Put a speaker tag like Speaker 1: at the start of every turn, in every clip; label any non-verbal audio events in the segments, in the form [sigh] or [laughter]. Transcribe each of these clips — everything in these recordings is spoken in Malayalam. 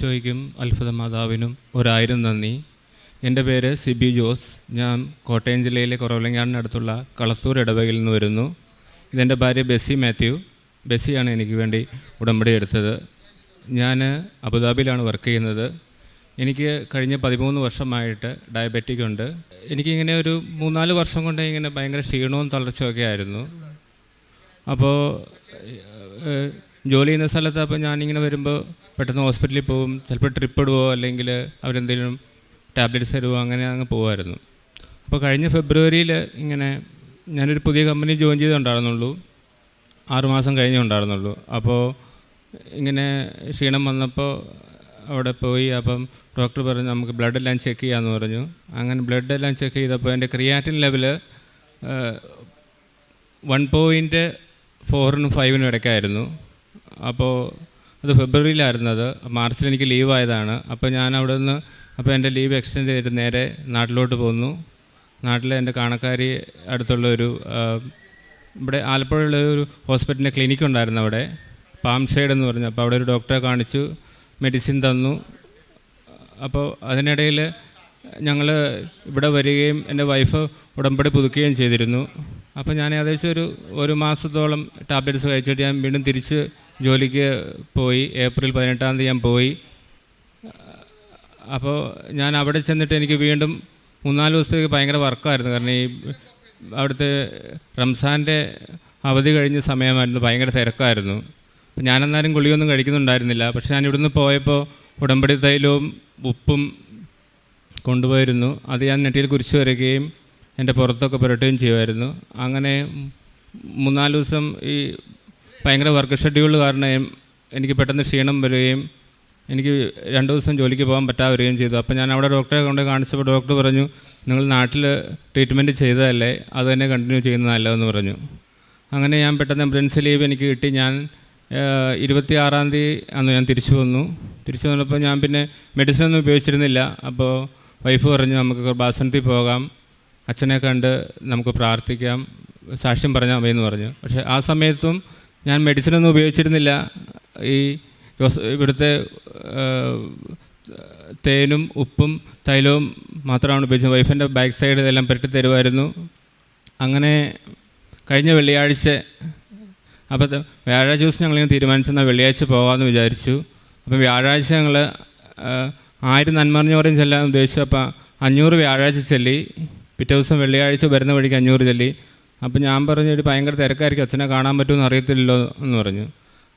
Speaker 1: ചോയ്ക്കും അത്ഭുത മാതാവിനും ഒരായിരം നന്ദി. എന്റെ പേര് സിബി ജോസ്. ഞാൻ കോട്ടയം ജില്ലയിലെ കുറവലങ്ങാടിനടുത്തുള്ള കളത്തൂർ ഇടവകയിൽ നിന്ന് വരുന്നു. ഇതെന്റെ ഭാര്യ ബെസ്സി മാത്യു. ബെസ്സിയാണ് എനിക്ക് വേണ്ടി ഉടമ്പടി എടുത്തത്. ഞാൻ അബുദാബിയിലാണ് വർക്ക് ചെയ്യുന്നത്. എനിക്ക് കഴിഞ്ഞ പതിമൂന്ന് വർഷമായിട്ട് ഡയബറ്റിക് ഉണ്ട്. എനിക്കിങ്ങനെ ഒരു മൂന്നാൽ വർഷം കൊണ്ട് ഇങ്ങനെ ഭയങ്കര ക്ഷീണവും തളർച്ചയൊക്കെ ആയിരുന്നു. അപ്പോൾ ജോലി ചെയ്യുന്ന സ്ഥലത്ത് അപ്പോൾ ഞാനിങ്ങനെ വരുമ്പോൾ പെട്ടെന്ന് ഹോസ്പിറ്റലിൽ പോകും. ചിലപ്പോൾ ട്രിപ്പ് ഇടുവോ അല്ലെങ്കിൽ അവരെന്തെങ്കിലും ടാബ്ലറ്റ്സ് തരുമോ അങ്ങനെ അങ്ങ് പോകുമായിരുന്നു അപ്പോൾ കഴിഞ്ഞ ഫെബ്രുവരിയിൽ ഇങ്ങനെ ഞാനൊരു പുതിയ കമ്പനി ജോയിൻ ചെയ്തുണ്ടായിരുന്നുള്ളൂ ആറുമാസം കഴിഞ്ഞേ ഉണ്ടായിരുന്നുള്ളൂ. അപ്പോൾ ഇങ്ങനെ ക്ഷീണം വന്നപ്പോൾ അവിടെ പോയി. അപ്പം ഡോക്ടർ പറഞ്ഞു നമുക്ക് ബ്ലഡ് എല്ലാം ചെക്ക് ചെയ്യാമെന്ന് പറഞ്ഞു. അങ്ങനെ ബ്ലഡ് എല്ലാം ചെക്ക് ചെയ്തപ്പോൾ എന്റെ ക്രിയാറ്റിൻ ലെവൽ വൺ പോയിന്റ് ഫോറിനും ഫൈവിനും ഇടയ്ക്കായിരുന്നു. അപ്പോൾ അത് ഫെബ്രുവരിയിലായിരുന്നു അത്. മാർച്ചിൽ എനിക്ക് ലീവ് ആയതാണ്. അപ്പോൾ ഞാൻ അവിടെ നിന്ന് അപ്പോൾ എന്റെ ലീവ് എക്സ്റ്റെൻഡ് ചെയ്തിട്ട് നേരെ നാട്ടിലോട്ട് പോന്നു. നാട്ടിലെ എന്റെ കാണക്കാരി അടുത്തുള്ള ഒരു ഇവിടെ ആലപ്പുഴയുള്ള ഒരു ഹോസ്പിറ്റലിന്റെ ക്ലിനിക്ക് ഉണ്ടായിരുന്നു അവിടെ. പാം സൈഡ് എന്ന് പറഞ്ഞു. അപ്പോൾ അവിടെ ഒരു ഡോക്ടറെ കാണിച്ചു മെഡിസിൻ തന്നു. അപ്പോൾ അതിനിടയിൽ ഞങ്ങൾ ഇവിടെ വരികയും എന്റെ വൈഫ് ഉടമ്പടി പുതുക്കുകയും ചെയ്തിരുന്നു. അപ്പോൾ ഞാൻ ഏകദേശം ഒരു ഒരു മാസത്തോളം ടാബ്ലറ്റ്സ് കഴിച്ചിട്ട് ഞാൻ വീണ്ടും തിരിച്ച് ജോലിക്ക് പോയി. ഏപ്രിൽ പതിനെട്ടാം തീയതി ഞാൻ പോയി. അപ്പോൾ ഞാൻ അവിടെ ചെന്നിട്ട് എനിക്ക് വീണ്ടും മൂന്നാൽ ദിവസത്തേക്ക് ഭയങ്കര വർക്കായിരുന്നു. കാരണം ഈ അവിടുത്തെ റംസാന്റെ അവധി കഴിഞ്ഞ സമയമായിരുന്നു ഭയങ്കര തിരക്കായിരുന്നു. അപ്പം ഞാനെന്നാലും ഗുളിയൊന്നും കഴിക്കുന്നുണ്ടായിരുന്നില്ല. പക്ഷെ ഞാൻ ഇവിടുന്ന് പോയപ്പോൾ ഉടമ്പടി തൈലവും ഉപ്പും കൊണ്ടുപോയിരുന്നു. അത് ഞാൻ നെറ്റിയിൽ കുരിശ് വരയ്ക്കുകയും എന്റെ പുറത്തൊക്കെ പുരട്ടുകയും ചെയ്യുമായിരുന്നു. അങ്ങനെ മൂന്നാൽ ദിവസം ഈ ഭയങ്കര വർക്ക് ഷെഡ്യൂൾ കാരണം എനിക്ക് പെട്ടെന്ന് ക്ഷീണം വരികയും എനിക്ക് രണ്ട് ദിവസം ജോലിക്ക് പോകാൻ പറ്റാതെ വരികയും ചെയ്തു. അപ്പോൾ ഞാൻ അവിടെ ഡോക്ടറെ കൊണ്ട് കാണിച്ചപ്പോൾ ഡോക്ടർ പറഞ്ഞു നിങ്ങൾ നാട്ടിൽ ട്രീറ്റ്മെന്റ് ചെയ്തതല്ലേ? അത് തന്നെ കണ്ടിന്യൂ ചെയ്യുന്നത് നല്ലതെന്ന് പറഞ്ഞു. അങ്ങനെ ഞാൻ പെട്ടെന്ന് എമർജൻസി ലീവ് എനിക്ക് കിട്ടി. ഞാൻ ഇരുപത്തി ആറാം തീയതി അന്ന് ഞാൻ തിരിച്ചു വന്നു. തിരിച്ചു വന്നപ്പോൾ ഞാൻ പിന്നെ മെഡിസിൻ ഒന്നും ഉപയോഗിച്ചിരുന്നില്ല. അപ്പോൾ വൈഫ് പറഞ്ഞു നമുക്ക് കൃപാസനത്തിൽ പോകാം. അച്ഛനെ കണ്ട് നമുക്ക് പ്രാർത്ഥിക്കാം. സാക്ഷ്യം പറഞ്ഞാൽ മതി എന്ന് പറഞ്ഞു. പക്ഷേ ആ സമയത്തും ഞാൻ മെഡിസിൻ ഒന്നും ഉപയോഗിച്ചിരുന്നില്ല. ഈ ഇവിടുത്തെ തേനും ഉപ്പും തൈലവും മാത്രമാണ് ഉപയോഗിച്ചത്. വൈഫിന്റെ ബാക്ക് സൈഡ് ഇതെല്ലാം പെരട്ടി തരുമായിരുന്നു. അങ്ങനെ കഴിഞ്ഞ വെള്ളിയാഴ്ച അപ്പോൾ വ്യാഴാഴ്ച ദിവസം ഞങ്ങളിങ്ങനെ തീരുമാനിച്ചെന്നാൽ വെള്ളിയാഴ്ച പോകാമെന്ന് വിചാരിച്ചു. അപ്പം വ്യാഴാഴ്ച ഞങ്ങൾ ആയിരം നന്മറിഞ്ഞ പറയും ചെല്ലാൻ ഉദ്ദേശിച്ചു. അപ്പം അഞ്ഞൂറ് വ്യാഴാഴ്ച ചെല്ലി. പിറ്റേ ദിവസം വെള്ളിയാഴ്ച വരുന്ന വഴിക്ക് അഞ്ഞൂറ് ചെല്ലി. അപ്പോൾ ഞാൻ പറഞ്ഞു ഒരു ഭയങ്കര തിരക്കായിരിക്കും. അച്ഛനെ കാണാൻ പറ്റുമെന്ന് അറിയത്തില്ലല്ലോ എന്ന് പറഞ്ഞു.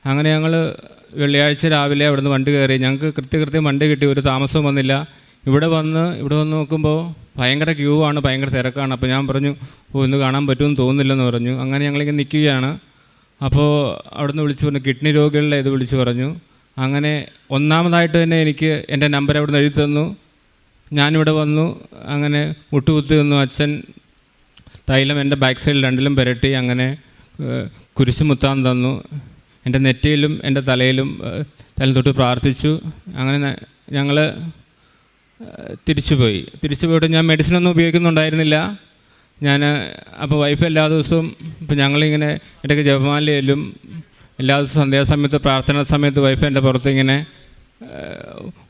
Speaker 1: അങ്ങനെ ഞങ്ങൾ വെള്ളിയാഴ്ച രാവിലെ അവിടുന്ന് വണ്ടി കയറി. ഞങ്ങൾക്ക് കൃത്യകൃത്യം വണ്ടി കിട്ടി. ഒരു താമസവും വന്നില്ല. ഇവിടെ വന്ന് ഇവിടെ വന്ന് നോക്കുമ്പോൾ ഭയങ്കര ക്യൂ ആണ് ഭയങ്കര തിരക്കാണ്. അപ്പോൾ ഞാൻ പറഞ്ഞു ഓ ഇന്ന് കാണാൻ പറ്റുമെന്ന് തോന്നുന്നില്ലെന്ന് പറഞ്ഞു. അങ്ങനെ ഞങ്ങളിങ്ങനെ നിൽക്കുകയാണ് അപ്പോൾ അവിടുന്ന് വിളിച്ച് പറഞ്ഞു കിഡ്നി രോഗികളുടെ ഇത് വിളിച്ച് പറഞ്ഞു. അങ്ങനെ ഒന്നാമതായിട്ട് തന്നെ എനിക്ക് എന്റെ നമ്പർ അവിടുന്ന് എഴുതി തന്നു. ഞാനിവിടെ വന്നു. അങ്ങനെ മുട്ടുകുത്തി നിന്നു. അച്ഛൻ തൈലം എന്റെ ബാക്ക് സൈഡിൽ രണ്ടിലും പുരട്ടി അങ്ങനെ കുരിശുമുത്താൻ കുരിശ് മുത്താൻ തന്നു. എന്റെ നെറ്റിയിലും എന്റെ തലയിലും തലയിൽ തൊട്ട് പ്രാർത്ഥിച്ചു. അങ്ങനെ ഞങ്ങൾ തിരിച്ചു പോയി. തിരിച്ചു പോയിട്ട് ഞാൻ മെഡിസിനൊന്നും ഉപയോഗിക്കുന്നുണ്ടായിരുന്നില്ല. ഞാൻ അപ്പോൾ വൈഫ് എല്ലാ ദിവസവും ഇപ്പം ഞങ്ങളിങ്ങനെ ഇടയ്ക്ക് ജപമാലയിലും എല്ലാ ദിവസവും സന്ധ്യാസമയത്ത് പ്രാർത്ഥനാ സമയത്ത് വൈഫ് എന്റെ പുറത്ത് ഇങ്ങനെ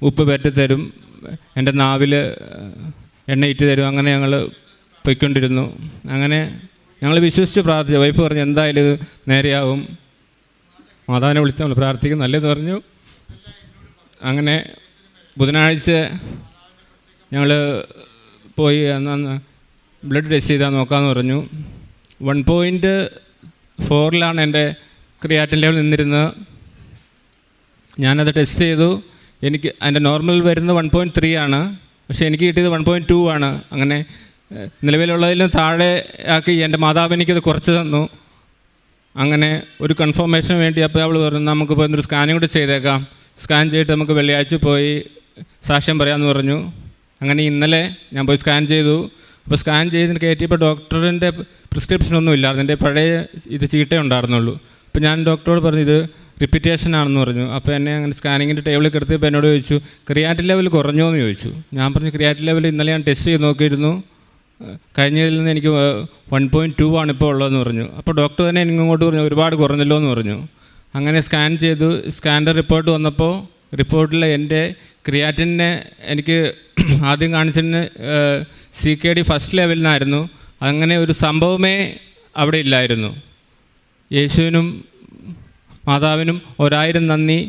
Speaker 1: ഉപ്പ് പറ്റിത്തരും തരും. എന്റെ നാവിൽ എണ്ണ ഇറ്റ് തരും. അങ്ങനെ ഞങ്ങൾ പൊയ്ക്കൊണ്ടിരുന്നു. അങ്ങനെ ഞങ്ങൾ വിശ്വസിച്ച് പ്രാർത്ഥിച്ചു. വൈഫ് പറഞ്ഞു എന്തായാലും ഇത് നേരെയാവും. മാതാവിനെ വിളിച്ച് നമ്മൾ പ്രാർത്ഥിക്കും. നല്ലത് പറഞ്ഞു. അങ്ങനെ ബുധനാഴ്ച ഞങ്ങൾ പോയി അന്ന് ബ്ലഡ് ടെസ്റ്റ് ചെയ്താൽ നോക്കാമെന്ന് പറഞ്ഞു. വൺ പോയിന്റ് ഫോറിലാണ് എന്റെ ക്രിയാറ്റിൻ ലെവൽ നിന്നിരുന്നത്. ഞാനത് ടെസ്റ്റ് ചെയ്തു. എനിക്ക് എന്റെ നോർമൽ വരുന്നത് വൺ പോയിന്റ് ത്രീ ആണ്. പക്ഷേ എനിക്ക് കിട്ടിയത് വൺ പോയിന്റ് ടു ആണ്. അങ്ങനെ നിലവിലുള്ളതിലും താഴെ ആക്കി എന്റെ മാതാവ് എനിക്കത് കുറച്ച് തന്നു. അങ്ങനെ ഒരു കൺഫർമേഷന് വേണ്ടി അപ്പോൾ അവൾ പറഞ്ഞു നമുക്ക് നമുക്കിപ്പോൾ എന്തൊരു സ്കാനിങ് കൂടി ചെയ്തേക്കാം. സ്കാൻ ചെയ്തിട്ട് നമുക്ക് വെള്ളിയാഴ്ച പോയി സാക്ഷ്യം പറയാമെന്ന് പറഞ്ഞു. അങ്ങനെ ഇന്നലെ ഞാൻ പോയി സ്കാൻ ചെയ്തു. അപ്പോൾ സ്കാൻ ചെയ്തതിന് കയറ്റിയപ്പോൾ ഡോക്ടറിന്റെ പ്രിസ്ക്രിപ്ഷൻ ഒന്നും ഇല്ലായിരുന്നു എന്റെ പഴയ ഇത് ചീട്ടേ ഉണ്ടായിരുന്നുള്ളൂ. അപ്പോൾ ഞാൻ ഡോക്ടറോട് പറഞ്ഞു ഇത് റിപ്പീറ്റേഷൻ ആണെന്ന് പറഞ്ഞു. അപ്പോൾ എന്നെ അങ്ങനെ സ്കാനിങ്ങിന്റെ ടേബിളിൽ കിടത്തിയപ്പോൾ എന്നോട് ചോദിച്ചു ക്രിയാറ്റിൻ ലെവൽ കുറഞ്ഞോ എന്ന് ചോദിച്ചു. ഞാൻ പറഞ്ഞു ക്രിയാറ്റിൻ ലെവൽ ഇന്നലെ ഞാൻ ടെസ്റ്റ് ചെയ്ത് നോക്കിയിരുന്നു. കഴിഞ്ഞതിൽ നിന്ന് എനിക്ക് വൺ പോയിന്റ് ടു ആണ് ഇപ്പോൾ ഉള്ളതെന്ന് പറഞ്ഞു. അപ്പോൾ ഡോക്ടർ തന്നെ എനിക്ക് ഇങ്ങോട്ട് പറഞ്ഞു ഒരുപാട് കുറഞ്ഞല്ലോ എന്ന് പറഞ്ഞു. അങ്ങനെ സ്കാൻ ചെയ്തു. സ്കാന്റെ റിപ്പോർട്ട് വന്നപ്പോൾ റിപ്പോർട്ടിൽ എന്റെ ക്രിയാറ്റിനെ എനിക്ക് [clears throat] ആദ്യം കാണിച്ചതിന് സി കെ ഡി ഫസ്റ്റ് ലെവലിൽ നിന്നായിരുന്നു അങ്ങനെ ഒരു സംഭവമേ അവിടെ ഇല്ലായിരുന്നു. യേശുവിനും മാതാവിനും ഒരായിരം നന്ദി.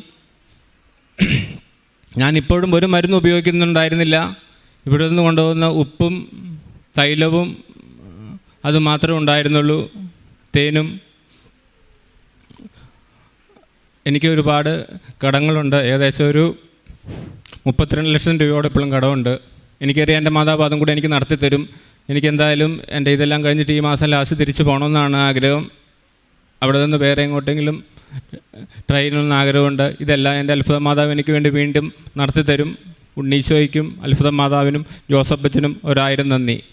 Speaker 1: [clears throat] ഞാൻ ഇപ്പോഴും ഒരു മരുന്ന് ഉപയോഗിക്കുന്നുണ്ടായിരുന്നില്ല. ഇവിടെ നിന്ന് കൊണ്ടുപോകുന്ന ഉപ്പും തൈലവും അത് മാത്രമേ ഉണ്ടായിരുന്നുള്ളൂ. തേനും. എനിക്ക് ഒരുപാട് കടങ്ങളുണ്ട്. ഏകദേശം ഒരു മുപ്പത്തിരണ്ട് ലക്ഷം രൂപയോടെ ഇപ്പോഴും കടമുണ്ട്. എനിക്കറിയാം എന്റെ മാതാപാതം കൂടി എനിക്ക് നടത്തി തരും. എനിക്ക് എന്തായാലും എന്റെ ഇതെല്ലാം കഴിഞ്ഞിട്ട് ഈ മാസം ലാസ്റ്റ് തിരിച്ചു പോകണമെന്നാണ് ആഗ്രഹം. അവിടെ നിന്ന് വേറെ എങ്ങോട്ടെങ്കിലും ട്രെയിനൊന്നും ആഗ്രഹമുണ്ട്. ഇതെല്ലാം എന്റെ അത്ഭുത മാതാവ് എനിക്ക് വേണ്ടി വീണ്ടും നടത്തി തരും. ഉണ്ണീശോയ്ക്കും അത്ഭുത മാതാവിനും ജോസഫച്ചനും ഒരായിരം നന്ദി.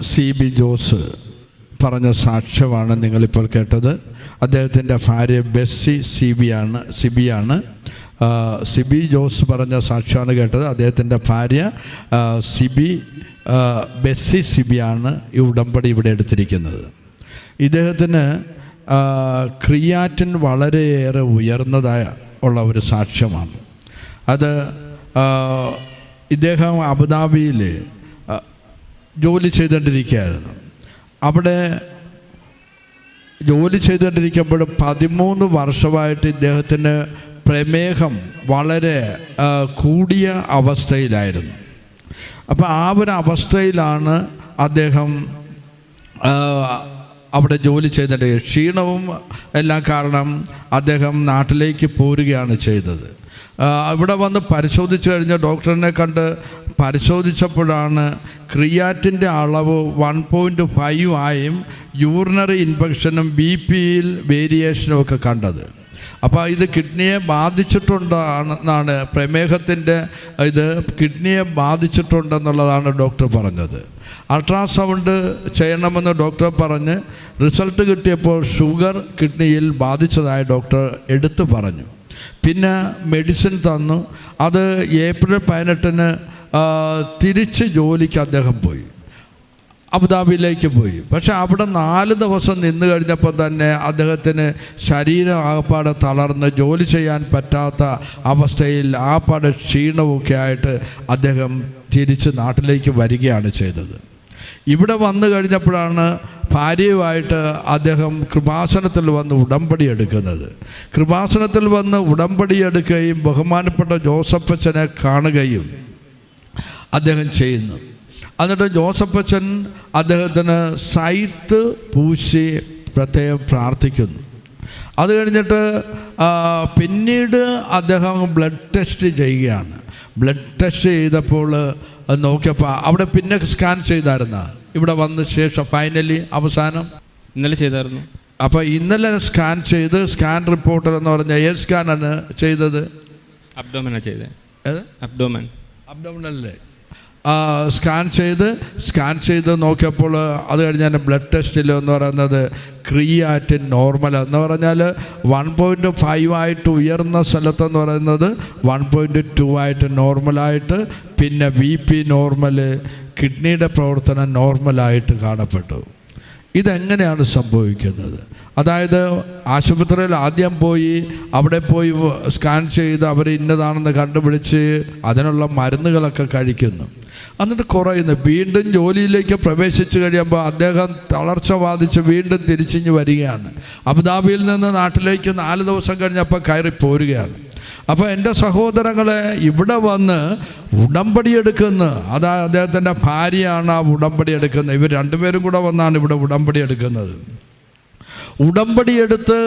Speaker 2: സി ബി ജോസ് പറഞ്ഞ സാക്ഷ്യമാണ് നിങ്ങളിപ്പോൾ കേട്ടത്. അദ്ദേഹത്തിന്റെ ഭാര്യ ബെസ്സി സി ബി ആണ്. സിബിയാണ് സിബി ജോസ് പറഞ്ഞ സാക്ഷ്യമാണ് കേട്ടത്. അദ്ദേഹത്തിന്റെ ഭാര്യ സിബി ബെസ്സി സിബിയാണ് ഈ ഉടമ്പടി ഇവിടെ എടുത്തിരിക്കുന്നത്. ഇദ്ദേഹത്തിന് ക്രിയാറ്റിൻ വളരെയേറെ ഉയർന്നതായ ഉള്ള ഒരു സാക്ഷ്യമാണ്. അത് ഇദ്ദേഹം അബുദാബിയിൽ ജോലി ചെയ്തുകൊണ്ടിരിക്കുകയായിരുന്നു. അവിടെ ജോലി ചെയ്തുകൊണ്ടിരിക്കുമ്പോൾ പതിമൂന്ന് വർഷമായിട്ട് ഇദ്ദേഹത്തിന് പ്രമേഹം വളരെ കൂടിയ അവസ്ഥയിലായിരുന്നു. അപ്പോൾ ആ ഒരു അവസ്ഥയിലാണ് അദ്ദേഹം അവിടെ ജോലി ചെയ്തിട്ട് ക്ഷീണവും എല്ലാം കാരണം അദ്ദേഹം നാട്ടിലേക്ക് പോരുകയാണ് ചെയ്തത്. ഇവിടെ വന്ന് പരിശോധിച്ച് കഴിഞ്ഞ ഡോക്ടറിനെ കണ്ട് പരിശോധിച്ചപ്പോഴാണ് ക്രിയാറ്റിന്റെ അളവ് വൺ പോയിന്റ് ഫൈവ് ആയും യൂറിനറി ഇൻഫെക്ഷനും ബി പിയിൽ വേരിയേഷനും ഒക്കെ കണ്ടത്. അപ്പോൾ ഇത് കിഡ്നിയെ ബാധിച്ചിട്ടുണ്ടെന്നാണ് പ്രമേഹത്തിന്റെ ഇത് കിഡ്നിയെ ബാധിച്ചിട്ടുണ്ടെന്നുള്ളതാണ് ഡോക്ടർ പറഞ്ഞത്. അൾട്രാസൗണ്ട് ചെയ്യണമെന്ന് ഡോക്ടർ പറഞ്ഞ് റിസൾട്ട് കിട്ടിയപ്പോൾ ഷുഗർ കിഡ്നിയിൽ ബാധിച്ചതായി ഡോക്ടർ എടുത്തു പറഞ്ഞു. പിന്നെ മെഡിസിൻ തന്നു. അത് ഏപ്രിൽ പതിനെട്ടിന് തിരിച്ച് ജോലിക്ക് അദ്ദേഹം പോയി. അബുദാബിയിലേക്ക് പോയി. പക്ഷെ അവിടെ നാല് ദിവസം നിന്ന് കഴിഞ്ഞപ്പോൾ തന്നെ അദ്ദേഹത്തിന് ശരീരം ആകപ്പാടെ തളർന്ന് ജോലി ചെയ്യാൻ പറ്റാത്ത അവസ്ഥയിൽ ആപ്പാടെ ക്ഷീണമൊക്കെ ആയിട്ട് അദ്ദേഹം തിരിച്ച് നാട്ടിലേക്ക് വരികയാണ് ചെയ്തത്. ഇവിടെ വന്നു കഴിഞ്ഞപ്പോഴാണ് ഭാര്യയുമായിട്ട് അദ്ദേഹം കൃപാസനത്തിൽ വന്ന് ഉടമ്പടി എടുക്കുന്നത്. കൃപാസനത്തിൽ വന്ന് ഉടമ്പടി എടുക്കുകയും ബഹുമാനപ്പെട്ട ജോസഫച്ചനെ കാണുകയും അദ്ദേഹം ചെയ്യുന്നു. എന്നിട്ട് ജോസഫച്ചൻ അദ്ദേഹത്തിന് സൈത്ത് പൂശി പ്രത്യേകം പ്രാർത്ഥിക്കുന്നു. അത് കഴിഞ്ഞിട്ട് പിന്നീട് അദ്ദേഹം ബ്ലഡ് ടെസ്റ്റ് ചെയ്യുകയാണ്. ബ്ലഡ് ടെസ്റ്റ് ചെയ്തപ്പോൾ അത് നോക്കിയപ്പോൾ അവിടെ പിന്നെ സ്കാൻ ചെയ്തായിരുന്ന. ഇവിടെ വന്ന ശേഷം ഫൈനലി അവസാനം?
Speaker 1: ഇന്നലെ ചെയ്തായിരുന്നു.
Speaker 2: അപ്പോൾ ഇന്നലെ സ്കാൻ ചെയ്ത് സ്കാൻ റിപ്പോർട്ടർ എന്ന് പറഞ്ഞ ഏത് സ്കാനാണ് ചെയ്തത്?
Speaker 1: അബ്ഡോമനാണ് ചെയ്തത്.
Speaker 2: അബ്ഡോമൻ
Speaker 1: അബ്ഡോമൻ
Speaker 2: അബ്ഡോമിനല്ലേ സ്കാൻ ചെയ്ത് സ്കാൻ ചെയ്ത് നോക്കിയപ്പോൾ അത് കഴിഞ്ഞാൽ ബ്ലഡ് ടെസ്റ്റിൽ എന്ന് പറയുന്നത് ക്രിയാറ്റിൻ നോർമൽ എന്ന് പറഞ്ഞാൽ വൺ പോയിന്റ് ഫൈവ് ആയിട്ട് ഉയർന്ന സ്ഥലത്തെന്ന് പറയുന്നത് വൺ പോയിന്റ് ടു ആയിട്ട് നോർമലായിട്ട് പിന്നെ ബി പി നോർമൽ കിഡ്നിയുടെ പ്രവർത്തനം നോർമലായിട്ട് കാണപ്പെട്ടു. ഇതെങ്ങനെയാണ് സംഭവിക്കുന്നത്? അതായത് ആശുപത്രിയിൽ ആദ്യം പോയി അവിടെ പോയി സ്കാൻ ചെയ്ത് അവർ ഇന്നതാണെന്ന് കണ്ടുപിടിച്ച് അതിനുള്ള മരുന്നുകളൊക്കെ കഴിക്കുന്നു. എന്നിട്ട് കുറയുന്നു. വീണ്ടും ജോലിയിലേക്ക് പ്രവേശിച്ചു കഴിയുമ്പോൾ അദ്ദേഹം തളർച്ച ബാധിച്ച് വീണ്ടും തിരിച്ചിഞ്ഞ് വരികയാണ്. അബുദാബിയിൽ നിന്ന് നാട്ടിലേക്ക് നാല് ദിവസം കഴിഞ്ഞപ്പോൾ കയറി പോരുകയാണ് അപ്പോൾ എന്റെ സഹോദരങ്ങളെ ഇവിടെ വന്ന് ഉടമ്പടി എടുക്കുന്ന. അതാ അദ്ദേഹത്തിന്റെ ഭാര്യയാണ് ആ ഉടമ്പടി എടുക്കുന്നത്. ഇവർ രണ്ടുപേരും കൂടെ വന്നാണ് ഇവിടെ ഉടമ്പടി എടുക്കുന്നത്. ഉടമ്പടി എടുത്ത്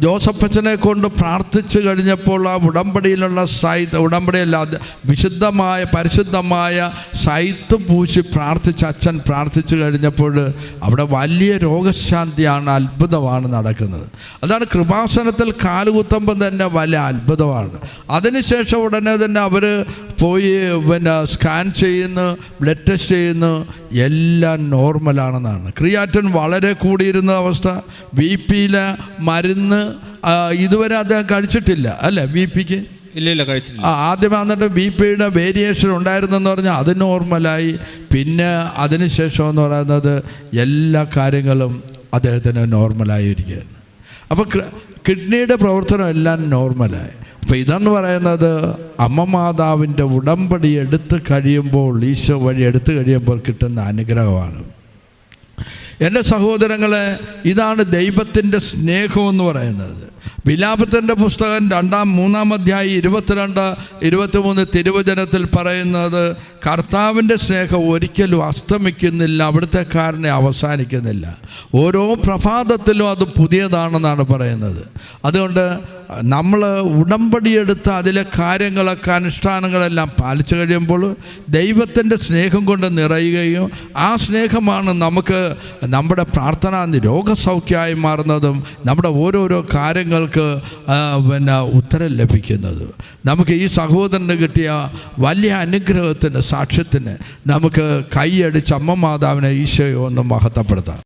Speaker 2: ജോസഫച്ചനെ കൊണ്ട് പ്രാർത്ഥിച്ചു കഴിഞ്ഞപ്പോൾ ആ ഉടമ്പടിയിലുള്ള സൈത്ത് ഉടമ്പടിയല്ല വിശുദ്ധമായ പരിശുദ്ധമായ സൈത്ത് പൂശി പ്രാർത്ഥിച്ച് അച്ഛൻ പ്രാർത്ഥിച്ചു കഴിഞ്ഞപ്പോൾ അവിടെ വലിയ രോഗശാന്തിയാണ് അത്ഭുതമാണ് നടക്കുന്നത്. അതാണ് കൃപാസനത്തിൽ കാലുകുത്തുമ്പം തന്നെ വലിയ അത്ഭുതമാണ്. അതിനുശേഷം ഉടനെ തന്നെ അവർ പോയി പിന്നെ സ്കാൻ ചെയ്യുന്നു ബ്ലഡ് ടെസ്റ്റ് ചെയ്യുന്നു. എല്ലാം നോർമലാണെന്നാണ്. ക്രിയാറ്റൻ വളരെ കൂടിയിരുന്ന അവസ്ഥ. ബി പിയിലെ മരുന്ന് ഇതുവരെ അദ്ദേഹം കഴിച്ചിട്ടില്ല. അല്ലേ ബി പിക്ക്?
Speaker 1: ഇല്ല ഇല്ല കഴിച്ചില്ല
Speaker 2: ആദ്യം വന്നിട്ട് ബി പിയുടെ വേരിയേഷൻ ഉണ്ടായിരുന്നെന്ന് പറഞ്ഞാൽ അത് നോർമലായി പിന്നെ അതിനുശേഷം എന്ന് പറയുന്നത് എല്ലാ കാര്യങ്ങളും അദ്ദേഹത്തിന് നോർമലായിരിക്കുകയാണ്. അപ്പോൾ കിഡ്നിയുടെ പ്രവർത്തനം എല്ലാം നോർമലായി. അപ്പോൾ ഇതെന്ന് പറയുന്നത് അമ്മ മാതാവിന്റെ ഉടമ്പടി എടുത്ത് കഴിയുമ്പോൾ ഈശോ വഴി എടുത്തു കഴിയുമ്പോൾ കിട്ടുന്ന അനുഗ്രഹമാണ്. എന്റെ സഹോദരങ്ങളെ ഇതാണ് ദൈവത്തിന്റെ സ്നേഹമെന്ന് പറയുന്നത്. വിലാപത്തിന്റെ പുസ്തകം രണ്ടാം മൂന്നാം അധ്യായം ഇരുപത്തിരണ്ട് ഇരുപത്തിമൂന്ന് തിരുവചനത്തിൽ പറയുന്നത് കർത്താവിന്റെ സ്നേഹം ഒരിക്കലും അസ്തമിക്കുന്നില്ല അവിടുത്തെ കാരനെ അവസാനിക്കുന്നില്ല. ഓരോ പ്രഭാതത്തിലും അത് പുതിയതാണെന്നാണ് പറയുന്നത്. അതുകൊണ്ട് നമ്മൾ ഉടമ്പടിയെടുത്ത് അതിലെ കാര്യങ്ങളൊക്കെ അനുഷ്ഠാനങ്ങളെല്ലാം പാലിച്ചു കഴിയുമ്പോൾ ദൈവത്തിന്റെ സ്നേഹം കൊണ്ട് നിറയുകയും ആ സ്നേഹമാണ് നമുക്ക് നമ്മുടെ പ്രാർത്ഥന രോഗസൗഖ്യമായി മാറുന്നതും നമ്മുടെ ഓരോരോ കാര്യങ്ങൾക്ക് ആ, പിന്നെ ഉത്തരം ലഭിക്കുന്നത്. നമുക്ക് ഈ സഹോദരന് കിട്ടിയ വലിയ അനുഗ്രഹത്തിന്റെ സാക്ഷ്യത്തിന് നമുക്ക് കൈയടിച്ച് അമ്മ മാതാവിനെ ഈശോയോ ഒന്ന് മഹത്വപ്പെടുത്താം.